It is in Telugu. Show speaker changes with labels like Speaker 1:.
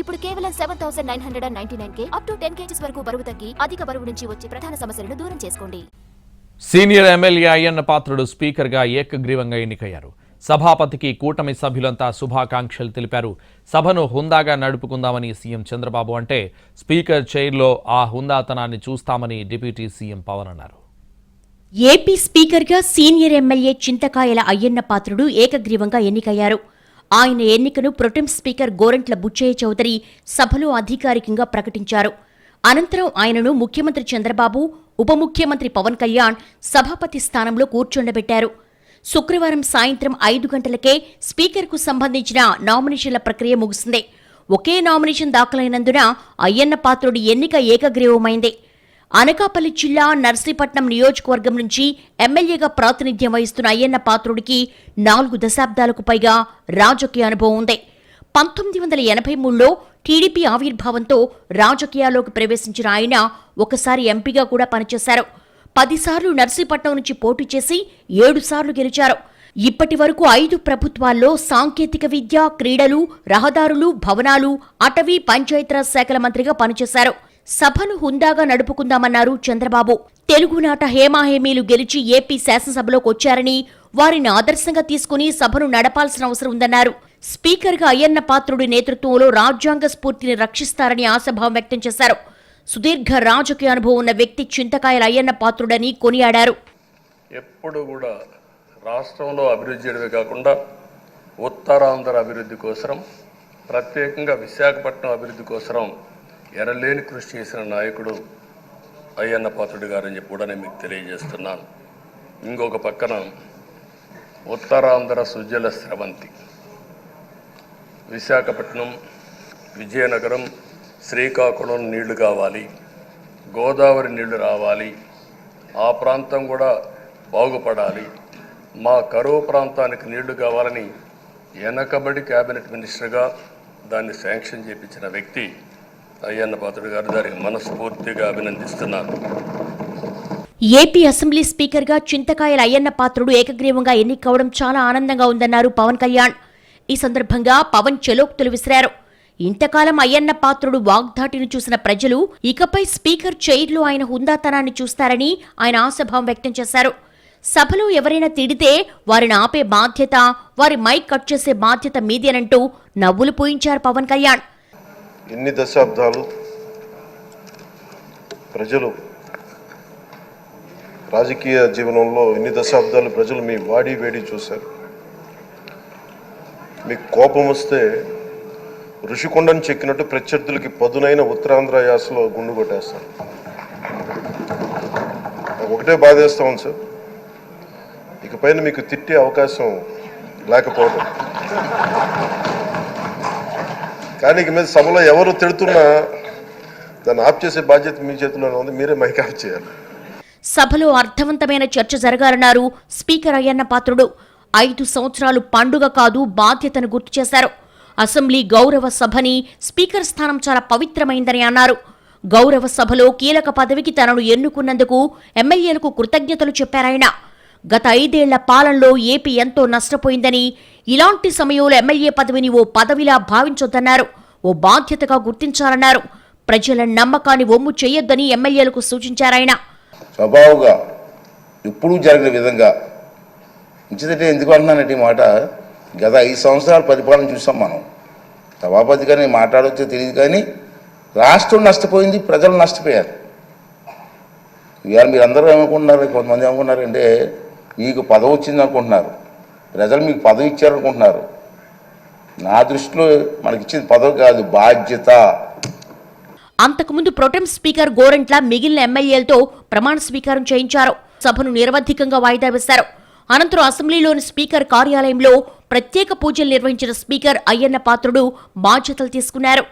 Speaker 1: ఇప్పుడు కేవలం seven thousand nine hundred and ninety nine K up to ten kgs వరకు బరువు తగ్గి అధిక బరువు నుంచి వచ్చే ప్రధాన సమస్యలను దూరం చేసుకోండి.
Speaker 2: సీనియర్ ఎమ్మెల్యే అయ్యన్న పాత్రుడు స్పీకర్గా ఏకగ్రీవంగా ఎన్నికయ్యారు. సభాపతికి కూటమి సభ్యులంతా శుభాకాంక్షలు తెలిపారు. సభను హుందాగా నడుపుకుందామని సీఎం చంద్రబాబు అంటే స్పీకర్ చైర్లో ఆ హుందాతనాన్ని చూస్తామని డిప్యూటీ సీఎం పవన్ అన్నారు.
Speaker 3: ఏపీ స్పీకర్గా సీనియర్ ఎమ్మెల్యే చింతకాయల అయ్యన్న పాత్రుడు ఏకగ్రీవంగా ఎన్నికయ్యారు. ఆయన ఎన్నికను ప్రొటెం స్పీకర్ గోరంట్ల బుచ్చయ్య చౌదరి సభలో అధికారికంగా ప్రకటించారు. అనంతరం ఆయనను ముఖ్యమంత్రి చంద్రబాబు ఉప ముఖ్యమంత్రి పవన్ కళ్యాణ్ సభాపతి స్థానంలో కూర్చుండబెట్టారు. శుక్రవారం సాయంత్రం ఐదు గంటలకే స్పీకర్కు సంబంధించిన నామినేషన్ల ప్రక్రియ ముగిసింది. ఒకే నామినేషన్ దాఖలైనందున అయ్యన్న పాత్రుడి ఎన్నిక ఏకగ్రీవమైంది. అనకాపల్లి జిల్లా నర్సీపట్నం నియోజకవర్గం నుంచి ఎమ్మెల్యేగా ప్రాతినిధ్యం వహిస్తున్న అయ్యన్న పాత్రుడికి నాలుగు దశాబ్దాలకు పైగా రాజకీయ అనుభవం ఉంది. పంతొమ్మిది వందల ఎనభై మూడులో టీడీపీ ఆవిర్భావంతో రాజకీయాల్లోకి ప్రవేశించిన ఆయన ఒకసారి ఎంపీగా కూడా పనిచేశారు. పదిసార్లు నర్సీపట్నం నుంచి పోటీ చేసి ఏడుసార్లు గెలిచారు. ఇప్పటి వరకు ఐదు ప్రభుత్వాల్లో సాంకేతిక విద్య క్రీడలు రహదారులు భవనాలు అటవీ పంచాయతీరాజ్ శాఖల మంత్రిగా పనిచేశారు. సభను హుందాగా నడుపుకుందామన్నారు చంద్రబాబు. తెలుగునాట హేమాహేమీలు గెలిచి ఏపీ శాసనసభలోకి వచ్చారని వారిని ఆదర్శంగా తీసుకుని సభను నడపాల్సిన అవసరం ఉందన్నారు. స్పీకర్గా అయ్యన్న పాత్రుడి నేతృత్వంలో రాజ్యాంగ స్ఫూర్తిని రక్షిస్తారని ఆశాభావం వ్యక్తం చేశారు. సుదీర్ఘ రాజకీయ అనుభవం ఉన్న వ్యక్తి చింతకాయల అయ్యన్న పాత్రుడని కొనియాడారు.
Speaker 4: ఎప్పుడు కూడా రాష్ట్రంలో అభివృద్ధి చేయడమే కాకుండా ఉత్తరాంధ్ర అభివృద్ధి కోసం ప్రత్యేకంగా విశాఖపట్నం అభివృద్ధి కోసం ఎరలేని కృషి చేసిన నాయకుడు అయ్యన్న పాత్రుడు గారని చెప్పి కూడా నేను మీకు తెలియజేస్తున్నాను. ఇంకొక పక్కన ఉత్తరాంధ్ర సుజల స్రవంతి. విశాఖపట్నం విజయనగరం శ్రీకాకుళం నీళ్ళు కావాలి గోదావరి నీళ్ళు రావాలి ఆ ప్రాంతం కూడా బాగుపడాలి మా కరువు ప్రాంతానికి నీళ్ళు కావాలని వెనకబడి క్యాబినెట్ మినిస్టర్గా దాన్ని శాంక్షన్ చేపించిన వ్యక్తి అయ్యన్న పాత్రుడు గారు దానికి మనస్ఫూర్తిగా అభినందిస్తున్నాను
Speaker 3: ఏపీ అసెంబ్లీ స్పీకర్గా చింతకాయల అయ్యన్న పాత్రుడు ఏకగ్రీవంగా ఎన్నికవడం చాలా ఆనందంగా ఉందన్నారు పవన్ కళ్యాణ్. ఈ సందర్భంగా పవన్ చెలోక్తులు విసిరారు ఇంతకాలం అయ్యన్న పాత్రుడు వాగ్దాటిని చూసిన ప్రజలు ఇకపై స్పీకర్ చైర్లో ఆయన హుందాతనాన్ని చూస్తారని ఆయన ఆశాభావం వ్యక్తం చేశారు. సభలో ఎవరైనా తిడితే వారిని ఆపే బాధ్యత వారి మైక్ కట్ చేసే బాధ్యత మీదేనంటూ నవ్వులు పూయించారు పవన్ కళ్యాణ్.
Speaker 5: ఇన్ని దశాబ్దాలు ప్రజలు రాజకీయ జీవనంలో ఇన్ని దశాబ్దాలు ప్రజలు మీ వాడి వేడి చూశారు? మీకు కోపం వస్తే ఋషికొండను చెక్కినట్టు ప్రత్యర్థులకి పదునైన ఉత్తరాంధ్ర యాసలో గుండు కొట్టేస్తారు. ఒకటే బాధేస్తాం సార్. ఇకపైన మీకు తిట్టే అవకాశం లేకపోవడం కానీ ఇక మీద సభలో ఎవరు తిడుతున్నా దాన్ని ఆఫ్ చేసే బాధ్యత మీ చేతిలోనే ఉంది మీరే మైక్ ఆఫ్ చేయాలి.
Speaker 3: సభలో అర్థవంతమైన చర్చ జరగాలన్నారు స్పీకర్ అయ్యన్న పాత్రుడు. ఐదు సంవత్సరాలు పండుగ కాదు బాధ్యతను గుర్తు చేశారు. అసెంబ్లీ గౌరవ సభని స్పీకర్ స్థానం చాలా పవిత్రమైందని అన్నారు. గౌరవ సభలో కీలక పదవికి తనను ఎన్నుకున్నందుకు ఎమ్మెల్యేలకు కృతజ్ఞతలు చెప్పారాయన గత ఐదేళ్ళ పాలనలో ఏపీ ఎంతో నష్టపోయిందని ఇలాంటి సమయంలో ఎమ్మెల్యే పదవిని ఓ పదవిలా భావించొద్దన్నారు. ఓ బాధ్యతగా గుర్తించాలన్నారు. ప్రజల నమ్మకాన్ని ఒమ్ము చేయొద్దని ఎమ్మెల్యేలకు సూచించారాయన
Speaker 6: స్వభావంగా ఎప్పుడూ జరిగిన విధంగా మంచిదంటే ఎందుకు అంటున్నానంటే ఈ మాట గత ఐదు సంవత్సరాల పరిపాలన చూసాం మనం. సభాపతిగా నేను మాట్లాడవచ్చో తెలియదు కానీ రాష్ట్రం నష్టపోయింది ప్రజలు నష్టపోయారు. ఇవాళ మీరు అందరూ ఏమనుకుంటున్నారు కొంతమంది ఏమనుకున్నారంటే మీకు పదవి వచ్చింది అనుకుంటున్నారు ప్రజలు మీకు పదవి ఇచ్చారనుకుంటున్నారు. నా దృష్టిలో మనకి ఇచ్చింది పదవి కాదు బాధ్యత.
Speaker 3: అంతకుముందు ప్రొటెం స్పీకర్ గోరంట్ల మిగిలిన ఎమ్మెల్యేలతో ప్రమాణ స్వీకారం చేయించారు. సభను నిరవధికంగా వాయిదా వేశారు. అనంతరం అసెంబ్లీలోని స్పీకర్ కార్యాలయంలో ప్రత్యేక పూజలు నిర్వహించిన స్పీకర్ అయ్యన్న పాత్రుడు బాధ్యతలు తీసుకున్నారు.